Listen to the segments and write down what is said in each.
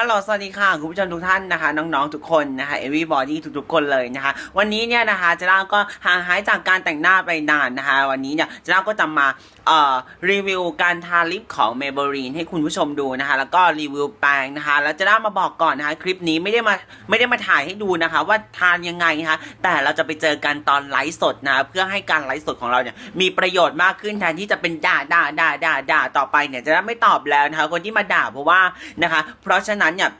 ฮัลโหลสวัสดีค่ะคุณผู้ชมทุกท่านนะคะ น้องๆทุกคนนะคะ everybody ทุกๆคนเลยนะคะ วันนี้เนี่ยนะคะเจล่าก็ห่างหายจากการแต่งหน้าไปนานนะคะ วันนี้เนี่ยเจล่าก็จะมาเอ่อรีวิวการทาลิปของ Maybelline ให้คุณผู้ชมดูนะคะ แล้วก็รีวิวแปรงนะคะ แล้วเจล่ามาบอกก่อนนะคะ คลิปนี้ไม่ได้มาไม่ได้มาถ่ายให้ดูนะคะ ว่าทานยังไงนะคะแต่เราจะไปเจอกันตอนไลฟ์สดนะเพื่อให้การไลฟ์สดของเราเนี่ยมีประโยชน์มากขึ้นแทนที่จะเป็นด่าด่าด่าด่าด่าต่อไปเนี่ยเจะไม่ตอบแล้วนะคะคนที่มาด่าเพราะว่านะคะ เพราะฉะนั้นเนี่ย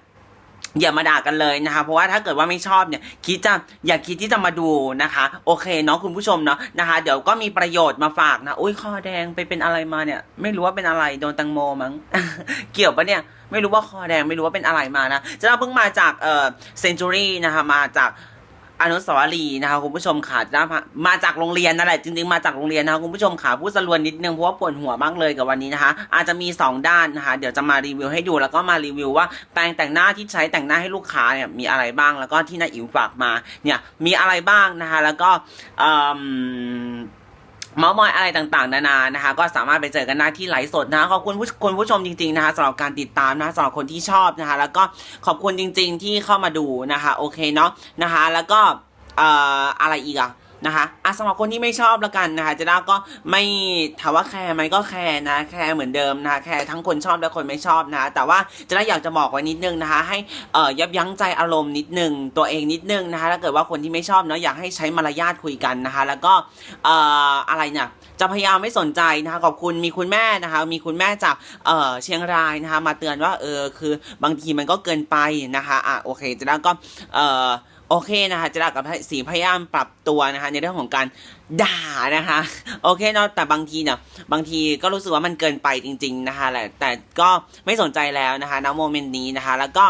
อย่ามาด่ากันเลยนะคะ เพราะว่าถ้าเกิดว่าไม่ชอบเนี่ย คิดจะอย่าคิดที่จะมาดูนะคะ โอเคเนาะคุณผู้ชมเนาะนะคะ เดี๋ยวก็มีประโยชน์มาฝากนะอุ้ยคอแดงไปเป็นอะไรมาเนี่ย ไม่รู้ว่าเป็นอะไรโดนตังโมมั้ง เกี่ยวปะเนี่ยไม่รู้ว่าคอแดงไม่รู้ว่าเป็นอะไรมานะจะเราเพิ่งมาจากเอ่อเซนจูรี่นะคะมาจาก อนุสาวรีย์นะคะคุณผู้ชมค่ะมามาจากโรงเรียนนั่นแหละจริงๆมาจากโรงเรียนนะคะคุณผู้ชมค่ะพูดสรวนนิดนึงเพราะว่าปวดหัวมากเลยกับวันนี้นะคะ อาจจะมี 2 ด้านนะคะเดี๋ยวจะมารีวิวให้ดูแล้วก็มารีวิวว่าแปรงแต่งหน้าที่ใช้แต่งหน้าให้ลูกค้าเนี่ยมีอะไรบ้างแล้วก็ที่นายอิ๋วฝากมาเนี่ยมีอะไรบ้างนะคะแล้วก็ เอิ่มเมาส์มอยอะไรต่างๆ นานานะคะ ก็สามารถไปเจอกันได้ที่ไลฟ์สดนะขอบคุณผู้คุณผู้ชมจริงๆนะคะสำหรับการติดตามนะคะสำหรับคนที่ชอบนะคะ แล้วก็ขอบคุณจริง ๆ ที่เข้ามาดูนะคะ โอเคเนาะนะคะ แล้วก็เอ่ออะไรอีกอะ นะคะอะสำหรับคนที่ไม่ชอบล้วกันนะคะเจะด้าก็ไม่ถามว่าแคร์ไหมก็แคร์นะแคร์เหมือนเดิมนะคะแคร์ทั้งคนชอบและคนไม่ชอบนะะแต่ว่าเจะด้าอยากจะบอกไว้นิดนึงนะคะให้เอ่อยับยั้งใจอารมณ์นิดนึงตัวเองนิดนึงนะคะถ้าเกิดว่าคนที่ไม่ชอบเนาะอยากให้ใช้มารยาทคุยกันนะคะแล้วก็เอ่ออะไรเนี่ยจะพยายามไม่สนใจนะคะขอบคุณมีคุณแม่นะคะมีคุณแม่จากเอ่อเชียงรายนะคะมาเตือนว่าเออคือบางทีมันก็เกินไปนะคะอะโอเคเจะด้าก็เอ่อ โอเคนะคะจะรักกับสีพยายามปรับตัวนะคะในเรื่องของการด่านะคะโอเคเนาะแต่บางทีเนี่ยบางทีก็รู้สึกว่ามันเกินไปจริง ๆนะคะแหละแต่ก็ไม่สนใจแล้วนะคะณโมเมนต์นี้นะคะ แล้วก็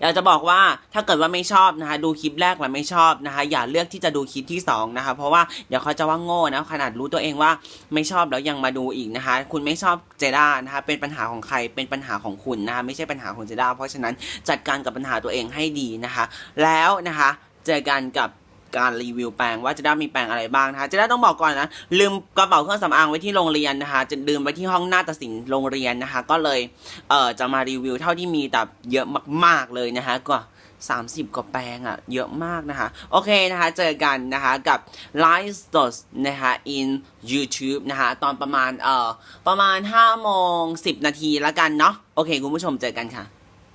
อยากจะบอกว่าถ้าเกิดว่าไม่ชอบนะคะ ดูคลิปแรกแล้วไม่ชอบนะคะ อย่าเลือกที่จะดูคลิปที่สองนะคะ เพราะว่าเดี๋ยวเขาจะว่าโง่นะขนาดรู้ตัวเองว่าไม่ชอบแล้วยังมาดูอีกนะคะ คุณไม่ชอบเจด้านะคะ เป็นปัญหาของใครเป็นปัญหาของคุณนะคะ ไม่ใช่ปัญหาของเจด้าเพราะฉะนั้นจัดการกับปัญหาตัวเองให้ดีนะคะ แล้วนะคะ เจอกันกับ การรีวิวแปรงว่าจะได้มีแปรงอะไรบ้างนะคะจะได้ต้องบอกก่อนนะลืมกระเป๋าเครื่องสำอางไว้ที่โรงเรียนนะคะ จะลืมไว้ที่ห้องหน้าตัดสินโรงเรียนนะคะ ก็เลยเอ่อจะมารีวิวเท่าที่มีแต่เยอะมาก ๆเลยนะคะก็30 กว่าแปลงอะ่ะ เยอะมากนะคะ โอเคนะคะ เจอกันนะคะกับ Live s o d นะคะ in YouTube นะคะ ตอนประมาณเอ่อประมาณ5โมง10 นาทีแล้วกันเนาะโอเค คุณผู้ชมเจอกันค่ะ